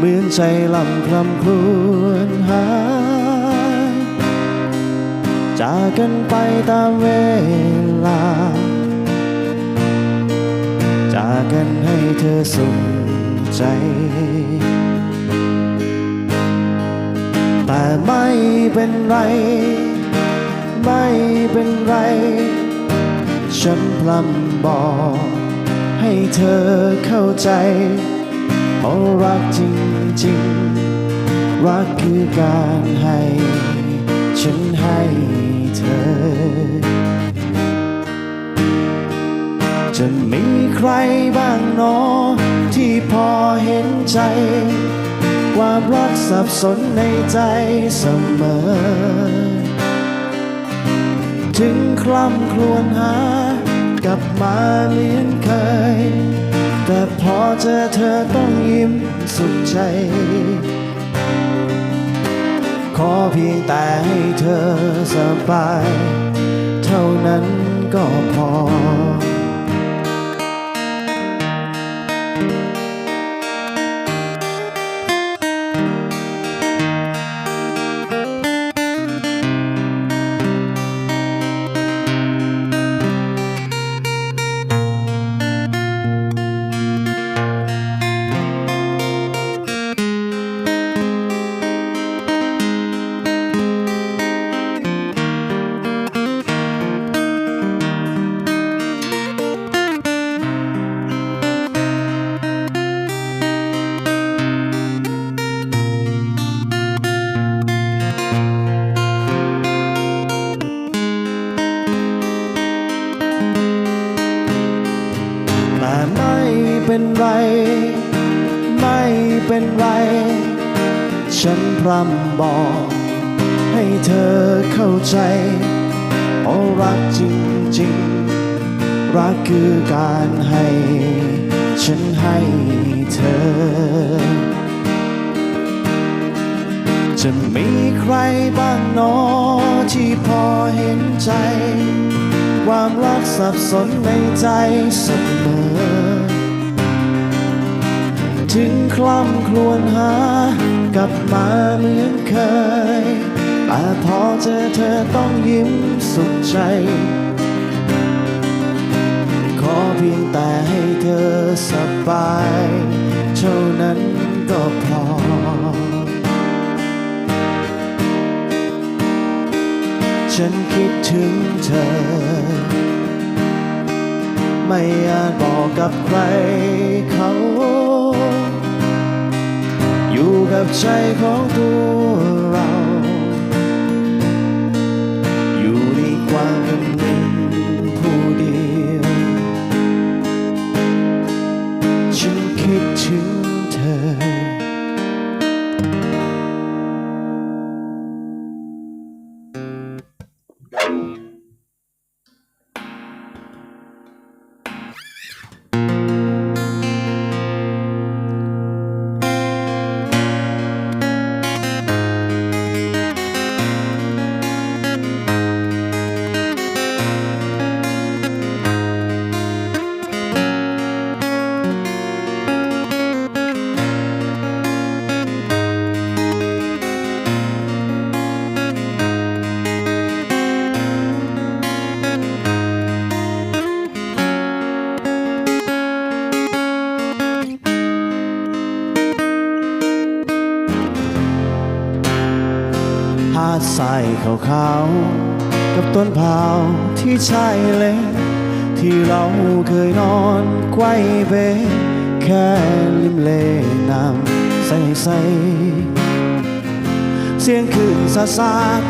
เหมือนใจลำคลำครวญหา จากกันไปตามเวลา จากกันให้เธอสุขใจ แต่ไม่เป็นไร ไม่เป็นไร ฉันพลัำบอกให้เธอเข้าใจ เพราะรักจริงๆรักคือการให้ ฉันให้เธอ จะมีใครบ้างหนอ ที่พอเห็นใจ ความรักสับสนในใจเสมอ ถึงคล่ำครวญหากลับมาเหมือนเคยแต่ พอเจอเธอต้องยิ้มสุขใจ ขอเพียงแต่ให้เธอสบาย เท่านั้นก็พอ เป็นไร ฉันพร่ำบอก ให้เธอเข้าใจเพราะรักจริงๆ รักคือการให้ ฉันให้เธอ จะมีใครบ้างนอที่พอเห็นใจ ความรักสับสนในใจเสมอ ถึงคล่ำครวญหากลับมาเหมือนเคยแต่พอเจอเธอต้องยิ้มสุขใจ ขอเพียงแต่ให้เธอสบายเท่านั้นก็พอ ฉันคิดถึงเธอ ไม่อาจบอกกับใครเขา อยู่กับใจของตัวเรา อยู่ในความ ขาวๆกับต้นพร้าที่ชายเลนที่เราเคยนอนไกวเบแค่ริมเลน้ำใสๆเสียงคืนซาซาด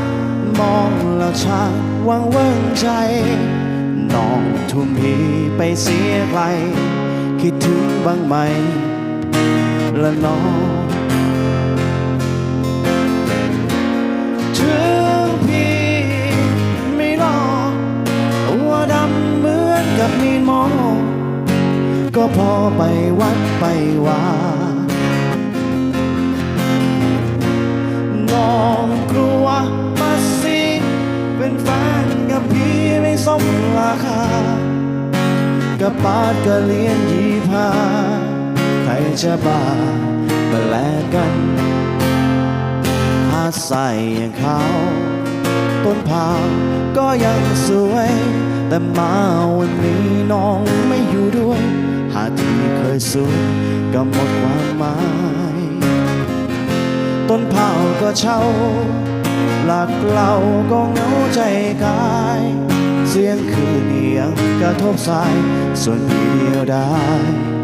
มองแล้วชาวังเวิงใจน้องทุ่มพีไปเสียไกล คิดถึงบ้างไหมและน้อง วัดไปวาน้องกลัวมาสิเป็นแฟนกับพี่ไม่สมราคา กับปาดกะเลียนยีพาใครจะบ้ามาแลกกันหาใส่อย่างเขาต้นพาก็ยังสวย แต่มาวันนี้น้องไม่อยู่ด้วย สวยก็หมดความหมาย ต้นเผาก็เช่า หลักเราก็เหงาใจกาย เสียงคืนเอียงกระทบสาย ส่วนพี่เดียวได้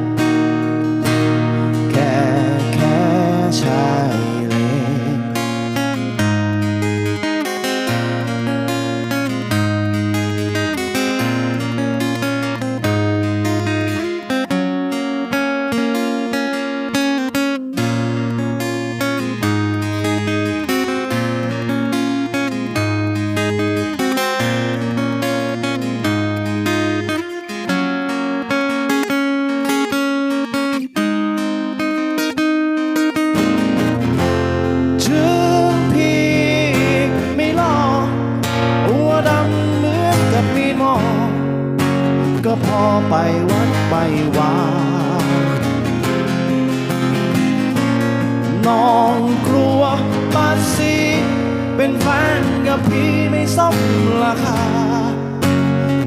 สมราคา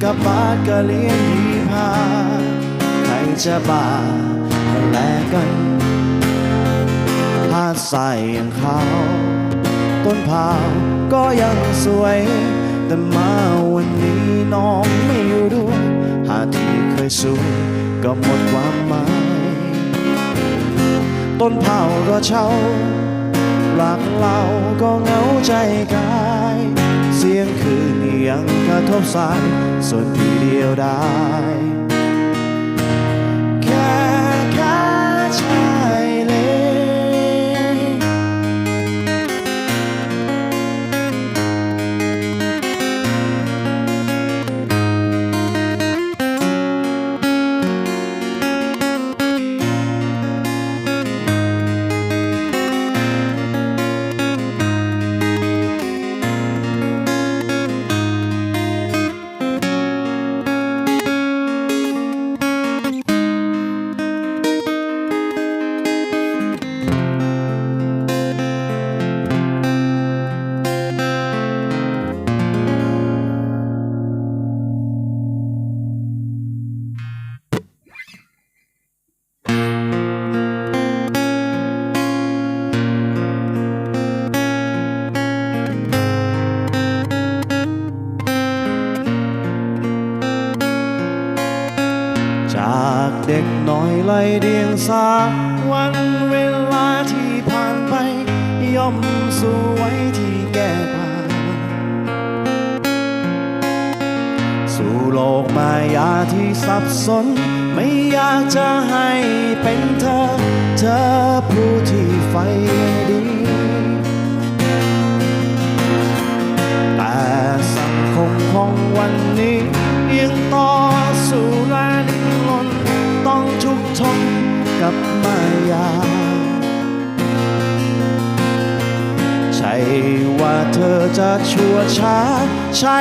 กับบาดกะเลียนดีพาใครจะบามาแลกกันหาใส่อย่างเขาต้นพาวก็ยังสวย แต่มาวันนี้น้องไม่อยู่ด้วยหาที่เคยสวยก็หมดความหมาย ต้นเผาก็เช่าหลักเราก็เหงาใจกาย สียงคืนยังกระทบสายส่วนที่เดียวได้ายาที่สับสน ไม่อยากจะให้เป็นเธอ เธอผู้ที่ไฟดี แต่สังคมของวันนี้ยังต่อสู้และดิ้นรนต้องทุกข์ทนกับมายา ใช่ว่าเธอจะชั่วช้า ใช่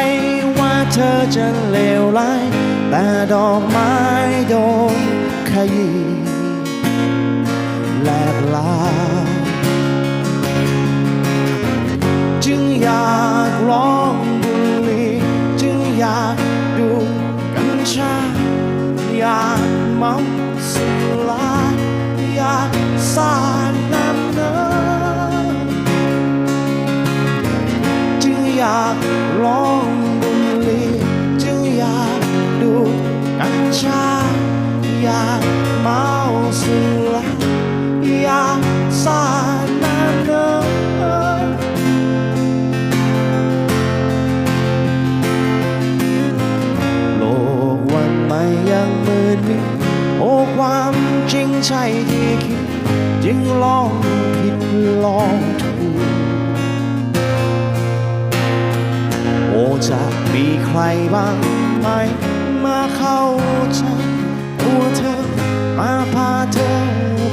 ว่าเธอจะเลวร้าย แต่ดอกไม้โดนขยี้แหลกลาจึงอยากร้องบุหรีจึงอยากดูกัญชา อยากเมาสุราอยากสาดน้ำเนยจึงอยากร้อง อยากเมาสุราอยากสาดน้ำเนโลกวันใหม่ยังมืดมิดโอ้ความจริงใช่ที่คิดจึงลองผิดลองถูกโอ้จะมีใครบ้างไหม เข้าใจตัวเธอมาพาเธอ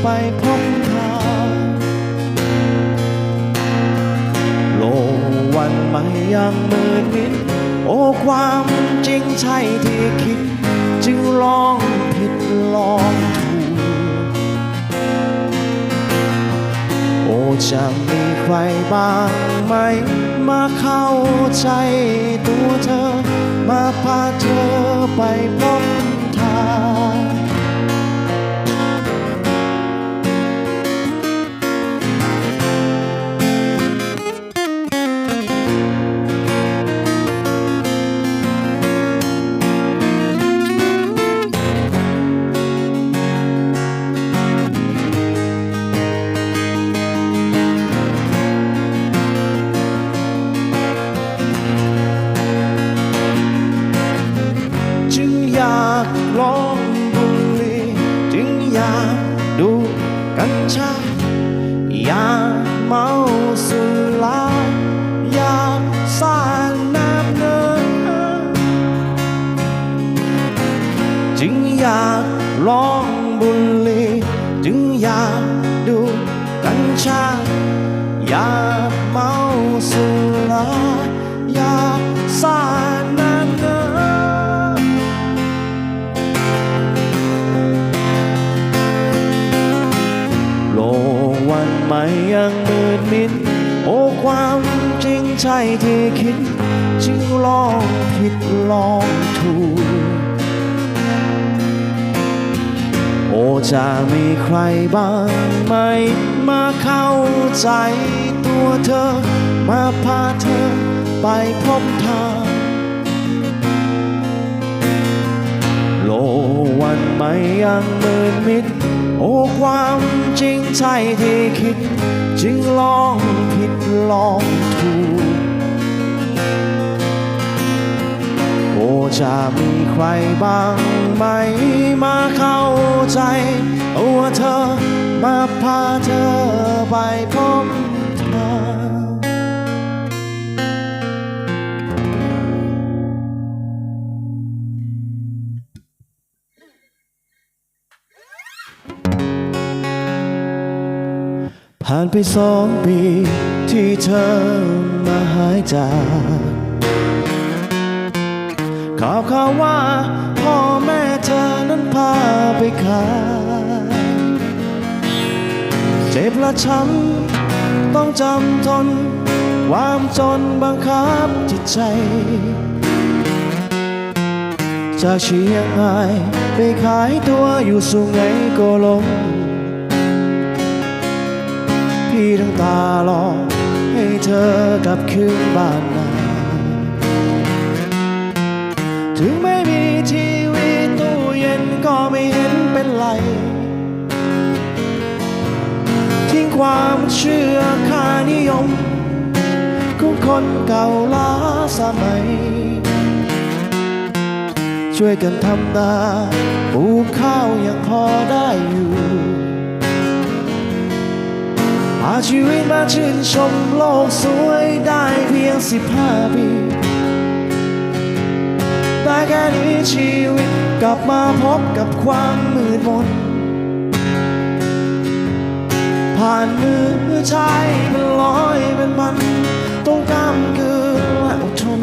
ไปพบทางโลกวันใหม่ยังมืดมิด โอ้ความจริงใช่ที่คิด จึงลองผิดลองถูกโอ้จะมี ไฟบ้างไหม มาเข้าใจตัวเธอ มาพาเธอไปพบ อยากลองบุหรี่จึงอยากดูกัญชา อยากเมาสุราอยากสร้าน้ำเงินโลกวันใหม่ยังมืดมิดโอ้ความจริงใช่ที่คิดจึงลองผิดลองถูก โอจะมีใครบ้างไหมมาเข้าใจตัวเธอ มาพาเธอไปพบทางโลวันใหม่ยังมืดมิด โอ้ความจริงใช่ที่คิด จึงลองผิดลองถูก จะมีใครบ้างไหมมาเข้าใจตัวเธอมาพาเธอไปพบทางผ่านไปสองปีที่เธอมาหายจาก ข่าวข่าวว่าพ่อแม่เธอนั้นพาไปขายเจ็บและช้ำต้องจำทน ความจนบังคับจิตใจ จากเชียงรายไปขายตัวอยู่สุไหงโกลงพี่ทั้งตาลองให้เธอกลับคืนบ้านนา ถึงไม่มีทีวีตู้เย็นก็ไม่เห็นเป็นไร ทิ้งความเชื่อค่านิยมของคนเก่าล้าสมัย ช่วยกันทำนาปลูกข้าวยังพอได้อยู่พาชีวิตมาชื่นชมโลกสวยได้เพียงสิบห้าปี ได้แค่นี้ชีวิต กลับมาพบกับความมืดมน ผ่านมือชายเป็นร้อยเป็นพันต้องกำกือและอดทน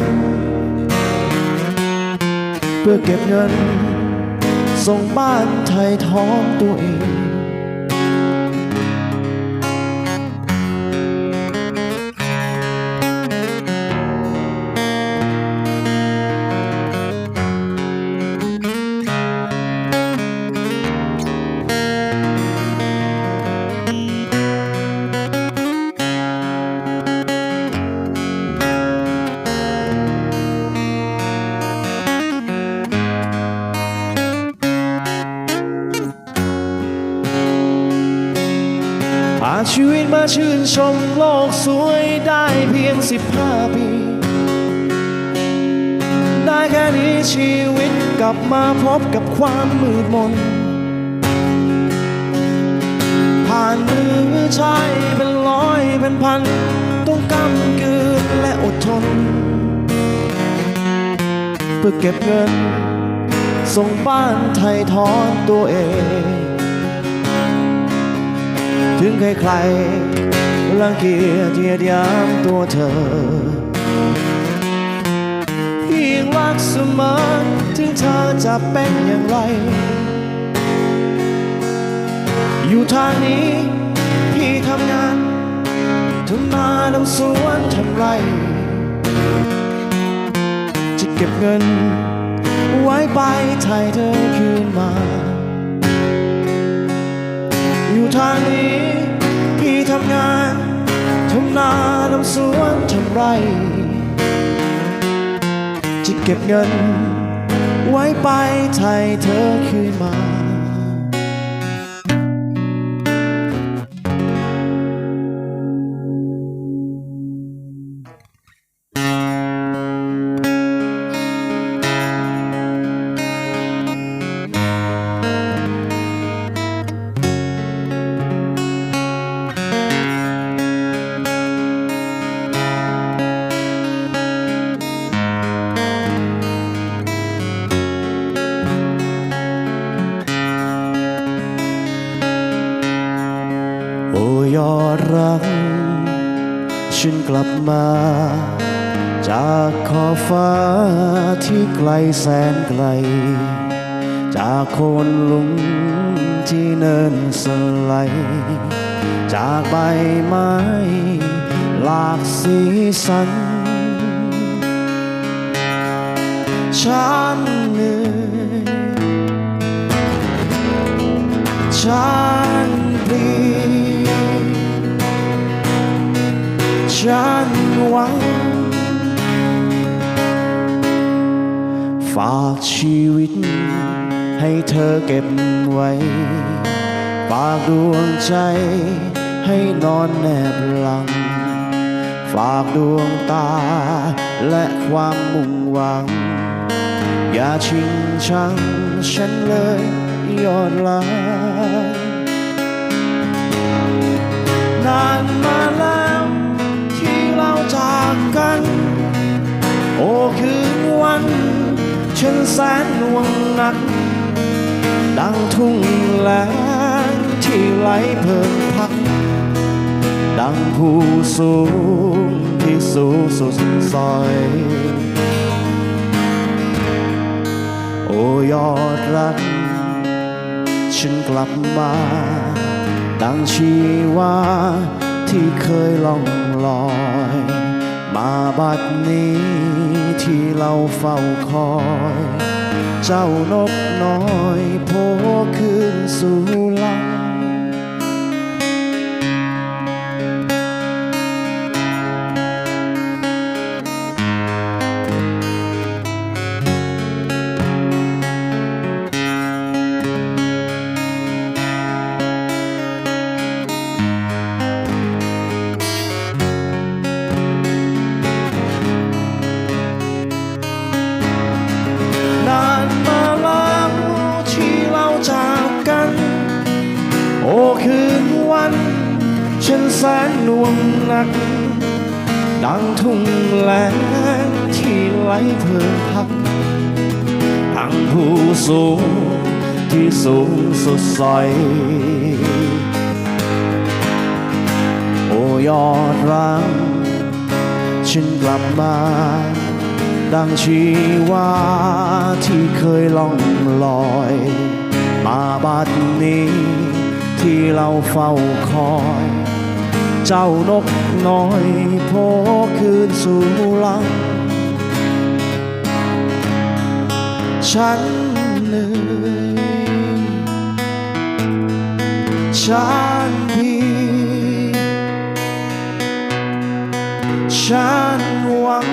เพื่อเก็บเงิน ส่งบ้านไทยท้อนตัวเอง มาพบกับความมืดมน ผ่านมือใชายเป็นร้อยเป็นพัน ต้องกำกืนและอดทน เพื่อเก็บเงิน ส่งบ้านไทยทอนตัวเอง ถึงใครๆรังเกียจเยียดยามตัวเธอ กเสมอ ถึงเธอจะเป็นอย่างไร อยู่ทางนี้พี่ทำงานทำนาทำสวนทำไร จะเก็บเงิน ไว้ไปไทยเธอคืนมา อยู่ทางนี้พี่ทำงานทำนาทำสวนทำไร เก็บเงิน ไว้ไปไทยเธอคืนมา แสนไกล จากโคนลุมที่เนินสไลด์จากใบไม้หลากสีสัน ฉันเหนื่อยฉันเพลีฉันหวัง ฝากชีวิต ให้เธอเก็บไว้ฝากดวงใจ ให้นอนแนบหลัง ฝากดวงตา และความมุ่งหวัง อย่าชิงชังฉันเลยยอดรักนานมาแล้วที่เราจากกัน โอ้คืนวัน ฉันแสนหน่วงหนัก ดังทุ่งแล้งที่ไหลเพิ่มพัก ดังผู้สูงที่สูงสุดซอย โอยอดรัก ฉันกลับมา ดังชีวาที่เคยล่องลอย มาบัดนี้ ที่เราเฝ้าคอย เจ้านกน้อยโผล่ขึ้นสู่ ฉันแสนหน่วงหนัก ดังทุ่งแลงที่ไหลเพลินพักทั้งผู้สูงที่สูงสุดสอยโอ้ยอดรักฉันกลับมา ดังชีวาที่เคยล่องลอย มาบัดนี้ที่เราเฝ้าคอย เจ้านกน้อยพอคืนสู่ลัง ฉันเหนื่อยฉันพีฉันหวัง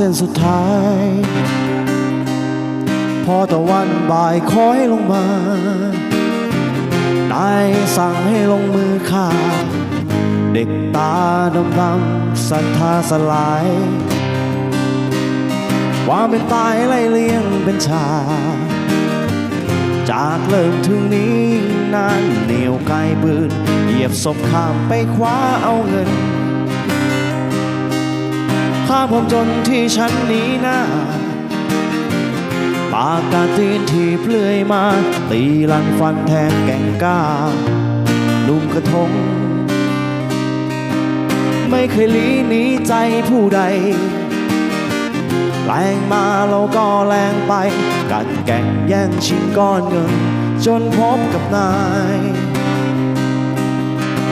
ส้นสุดท้าย พอตะวันบ่ายคอยลงมาได้สั่งให้ลงมือฆ่า เด็กตาดำดำๆศรัทธาสลาย ความเป็นตายไล่เลี้ยงเป็นชา จากเริ่มถึงนี้นานเหนียวไกลบืน เหยียบศพข้ามไปคว้าเอาเงิน ข้ามความจนที่ฉันหนีหน้า ปากกาตีนที่เปลื่อยมา ตีลันฟันแทงแก่งก้าลุมกระทง ไม่เคยหลีหนีใจผู้ใด แรงมาเราก็แรงไป กัดแก่งแย่งชิงก้อนเงิน จนพบกับนาย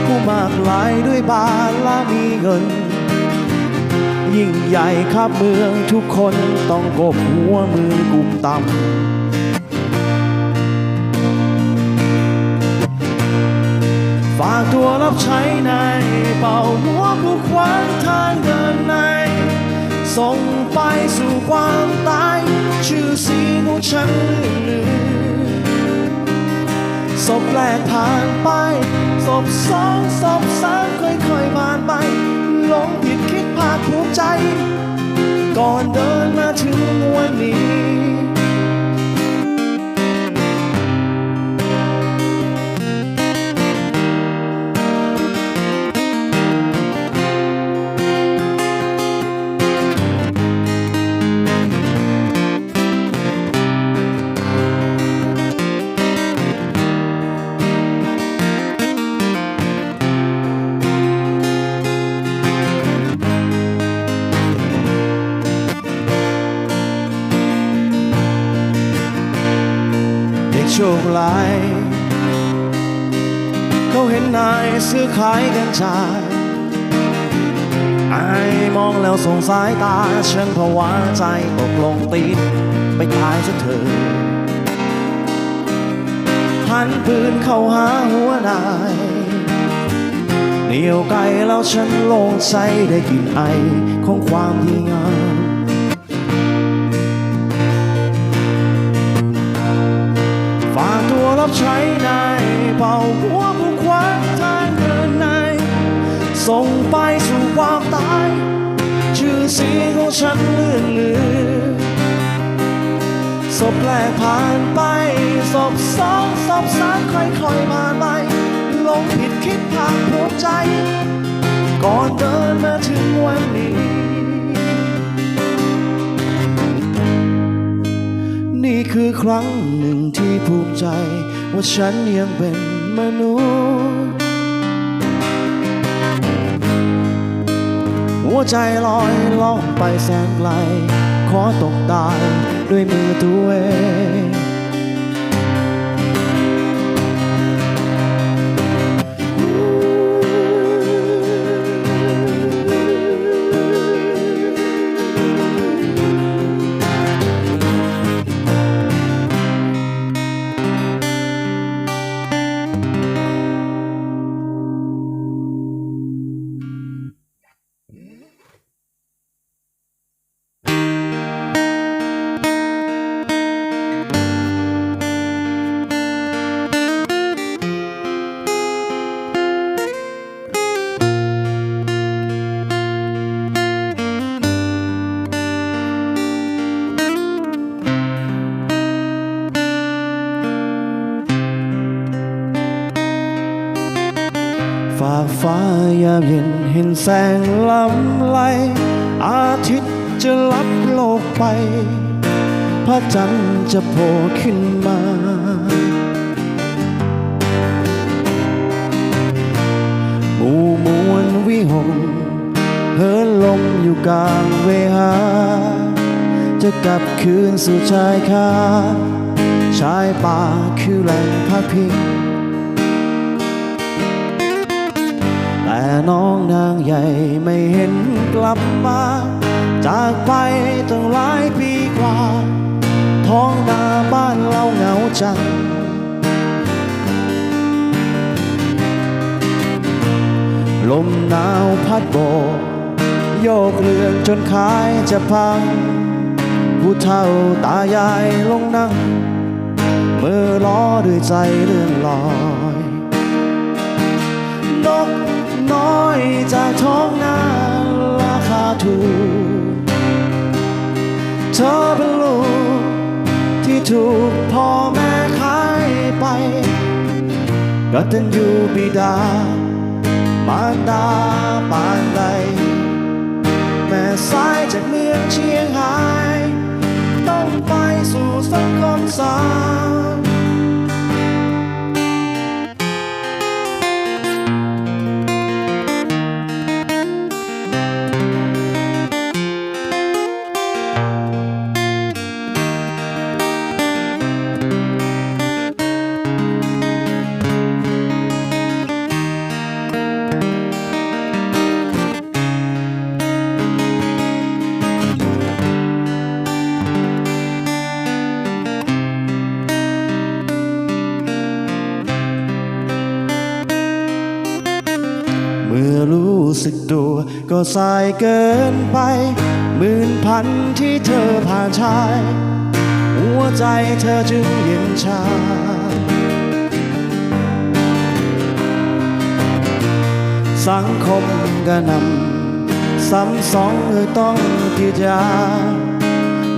ผู้มากลายด้วยบารและมีเงิน ยิ่งใหญ่ครับเมืองทุกคนต้องกบหัวมือกุมต่ำฝากตัวรับใช้ในเป่าหัวผู้ขวางทางเดินใน ส่งไปสู่ความตาย ชื่อเสียงของฉันลืมศพแรกผ่านไปศพสองศพสามค่อยๆผ่านไปลง ภูมิใจ ก่อนเดินมาถึงวันนี้ ชคร้าย เขาเห็นนายซื้อขายกันชายอายมองแล้วสงสายตาฉันผวาใจตกลงตีนไปตายซะเถอะหันปืนเข้าหาหัวนายเหนียวไกลแล้วฉันโล่งใจได้กลินไอของความดีงามากตัวรับใช้นเป่าหัวผู้ขวางทางเดินใน ส่งไปสู่ความตาย ชื่อเสียงของฉันเลื่อนลือศพแรกผ่านไปศพสองศพสามค่อยๆผ่านไปหลงผิดคิดผ่านหัวใจ ก่อนเดินมาถึงวันนี้ นี่คือครั้งหนึ่งที่ภูมิใจ ว่าฉันยังเป็นมนุษย์ หัวใจลอยล่องไปแสนไกล ขอตกตายด้วยมือตัวเอง นแสงลำไหลอาทิตย์จะลับโลกไป พระจันทร์จะโผล่ขึ้นมา หมู่มวลวิหงเหินลมอยู่กลางเวหา จะกลับคืนสู่ชายคาชายป่าคือแหล่งพักพิง แต่น้องนางใหญ่ไม่เห็นกลับมา จากไปตั้งหลายปีกว่า ท้องนาบ้านเราเหงาจัง ลมหนาวพัดโบโยกเรืองจนขายจะพัง ผู้เฒ่าตายายลงนั่งมือล้อด้วยใจเลื่อนลอย นก น้อยจากท้องนาราคาถูก เธอเป็นลูกที่ถูกพ่อแม่ขายไปกตัญญูบิดามารดาปานใดแม่สายจากเมืองเชียงราย สายเกินไปหมื่นพันที่เธอผ่านชาย หัวใจเธอจึงเย็นชา สังคมกระนำซ้ำสองเอ่ยต้องกิจยา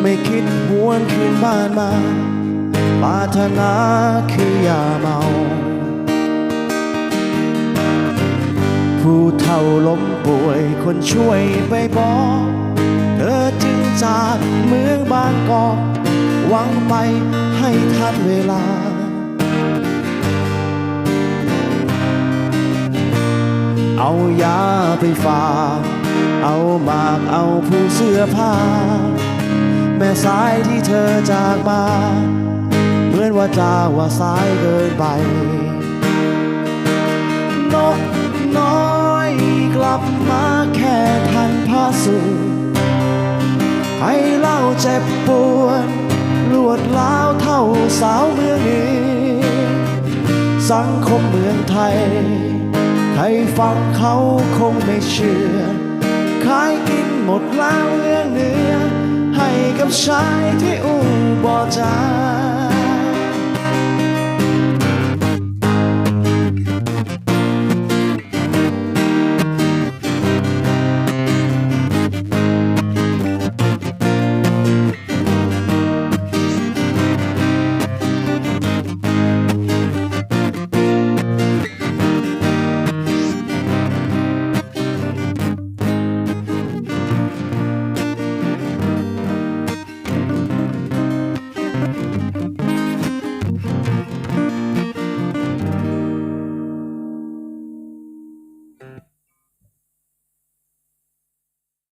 ไม่คิดหวนคืนบ้านมาปาถนาคือยาเมา ผู้เฒ่าล้มป่วยคนช่วยไปบอก เธอจึงจากเมืองบางกอกหวังไปให้ทันเวลา เอายาไปฝากเอาหมากเอาผู้เสื้อผ้า แม่สายที่เธอจากมาเหมือนว่าจาว่าสายเกินไปนก ลับมาแค่ทันพาสูให้เล่าเจ็บปวดลวดล้าวเท่าสาวเมืองนี้ สังคมเมืองไทย ใครฟังเขาคงไม่เชื่อ ขายกินหมดแล้วเรื่องเนื้อ ให้กับชายที่อู้บอจา